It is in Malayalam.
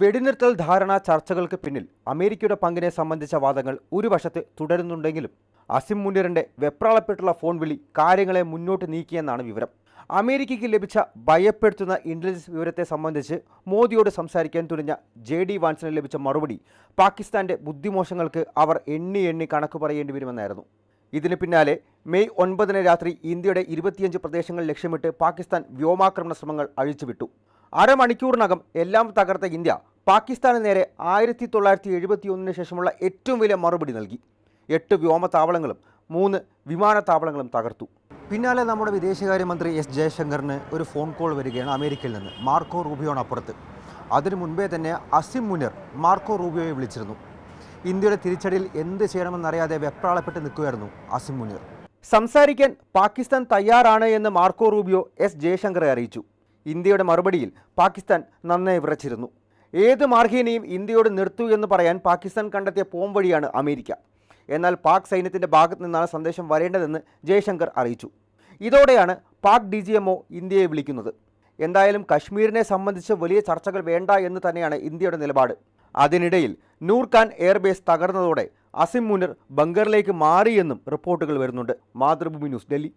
വെടിനിർത്തൽ ധാരണ ചർച്ചകൾക്ക് പിന്നിൽ അമേരിക്കയുടെ പങ്കിനെ സംബന്ധിച്ച വാദങ്ങൾ ഒരു വശത്ത് തുടരുന്നുണ്ടെങ്കിലും അസിം മുനീറിന്റെ വെപ്രാളപ്പെട്ടുള്ള ഫോൺ വിളി കാര്യങ്ങളെ മുന്നോട്ട് നീക്കിയെന്നാണ് വിവരം. അമേരിക്കയ്ക്ക് ലഭിച്ച ഭയപ്പെടുത്തുന്ന ഇന്റലിജൻസ് വിവരത്തെ സംബന്ധിച്ച് മോദിയോട് സംസാരിക്കാൻ തുനിഞ്ഞ ജെ ഡി വാൻസിന് ലഭിച്ച മറുപടി പാകിസ്ഥാന്റെ ബുദ്ധിമോശങ്ങൾക്ക് അവർ എണ്ണി എണ്ണി കണക്ക് പറയേണ്ടി വരുമെന്നായിരുന്നു. ഇതിന് പിന്നാലെ മെയ് ഒൻപതിന് രാത്രി ഇന്ത്യയുടെ ഇരുപത്തിയഞ്ച് പ്രദേശങ്ങൾ ലക്ഷ്യമിട്ട് പാകിസ്ഥാൻ വ്യോമാക്രമണ ശ്രമങ്ങൾ അഴിച്ചുവിട്ടു. അരമണിക്കൂറിനകം എല്ലാം തകർത്ത ഇന്ത്യ പാകിസ്ഥാന് നേരെ ആയിരത്തി തൊള്ളായിരത്തി എഴുപത്തി ഒന്നിന് ശേഷമുള്ള ഏറ്റവും വലിയ മറുപടി നൽകി. എട്ട് വ്യോമത്താവളങ്ങളും മൂന്ന് വിമാനത്താവളങ്ങളും തകർത്തു. പിന്നാലെ നമ്മുടെ വിദേശകാര്യമന്ത്രി എസ് ജയശങ്കറിന് ഒരു ഫോൺ കോൾ വരികയാണ് അമേരിക്കയിൽ നിന്ന് മാർക്കോ റൂബിയോണപ്പുറത്ത് അതിനു മുൻപേ തന്നെ അസിം മുനിർ മാർക്കോ റൂബിയോയെ വിളിച്ചിരുന്നു. ഇന്ത്യയുടെ തിരിച്ചടിയിൽ എന്ത് ചെയ്യണമെന്നറിയാതെ വെപ്രാളപ്പെട്ട് നിൽക്കുകയായിരുന്നു അസിം മുനിർ. സംസാരിക്കാൻ പാകിസ്ഥാൻ തയ്യാറാണ് എന്ന് മാർക്കോ റൂബിയോ എസ് ജയശങ്കറെ അറിയിച്ചു. ഇന്ത്യയുടെ മറുപടിയിൽ പാകിസ്ഥാൻ നന്നായി വിറച്ചിരുന്നു. ഏത് മാർഗീനെയും ഇന്ത്യയോട് നിർത്തൂ എന്ന് പറയാൻ പാകിസ്ഥാൻ കണ്ടെത്തിയ പോംവഴിയാണ് അമേരിക്ക. എന്നാൽ പാക് സൈന്യത്തിന്റെ ഭാഗത്തു നിന്നാണ് സന്ദേശം വരേണ്ടതെന്ന് ജയശങ്കർ അറിയിച്ചു. ഇതോടെയാണ് പാക് ഡി ജി എംഒ ഇന്ത്യയെ വിളിക്കുന്നത്. എന്തായാലും കശ്മീരിനെ സംബന്ധിച്ച് വലിയ ചർച്ചകൾ വേണ്ട എന്ന് തന്നെയാണ് ഇന്ത്യയുടെ നിലപാട്. അതിനിടയിൽ നൂർഖാൻ എയർബേസ് തകർന്നതോടെ അസിം മുനിർ ബംഗറിലേക്ക് മാറിയെന്നും റിപ്പോർട്ടുകൾ വരുന്നുണ്ട്. മാതൃഭൂമി ന്യൂസ് ഡൽഹി.